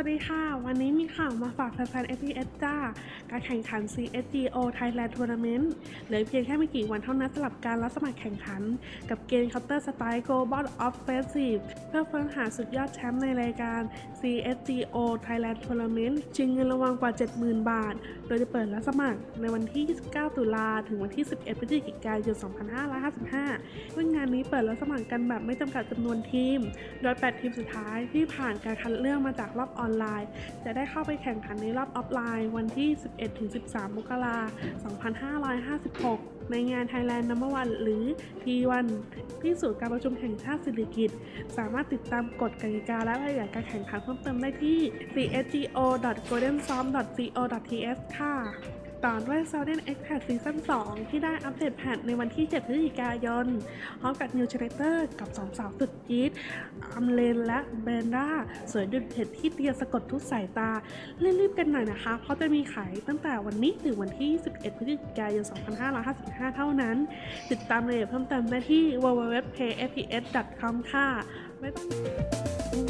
วัสดีค่ะ วันนี้มีข่าวมาฝากแฟนๆ FPS จ้า การแข่งขัน CSGO Thailand Tournament เหลือเพียงแค่ไม่กี่วันเท่านั้นสำหรับการรับสมัครแข่งขัน กับเกม Counter Strike Global Offensive เพื่อค้นหาสุดยอดแชมป์ในรายการ CSGO Thailand Tournament ชิงเงินรางวัลกว่า 70,000 บาท โดยจะเปิดรับสมัครในวันที่ 29 ตุลาถึงวันที่ 11 พฤศจิกายน 2555ซึ่งงานนี้เปิดรับสมัครกันแบบไม่จำกัดจำนวนทีม โดย 8 ทีมสุดท้ายที่ผ่านการคัดเลือกมาจากรอบออนไลน์ จะได้เข้าไปแข่งขันในรอบออฟไลน์ วันที่ 11-13 มกราคม 2556ในงาน Thailand Number One หรือ T1 ที่ศูนย์การประชุมแห่งชาติสิริกิตสามารถติดตามกฎกติกาและรายละเอียดการแข่งขันเพิ่มเติมได้ที่ csgo.goldensom.co.th ค่ะ ต่อด้วย Southern X Pack Season 2ที่ได้อัปเดตแพทในวันที่ 7 พฤศจิกายน พร้อมกับนิวเชเตอร์กับสองสาวสุดจี๊ดอัมเลนและเบรนด้าสวยดุดเผ็ดที่เตรียมสะกดทุกสายตา รีบๆกันหน่อยนะคะ เพราะจะมีขายตั้งแต่วันนี้ถึงวันที่ 11 พฤศจิกายน 2555 เท่านั้น ติดตามรายละเอียดเพิ่มเติมได้ที่ www.payfps.com ค่ะบ๊ายบาย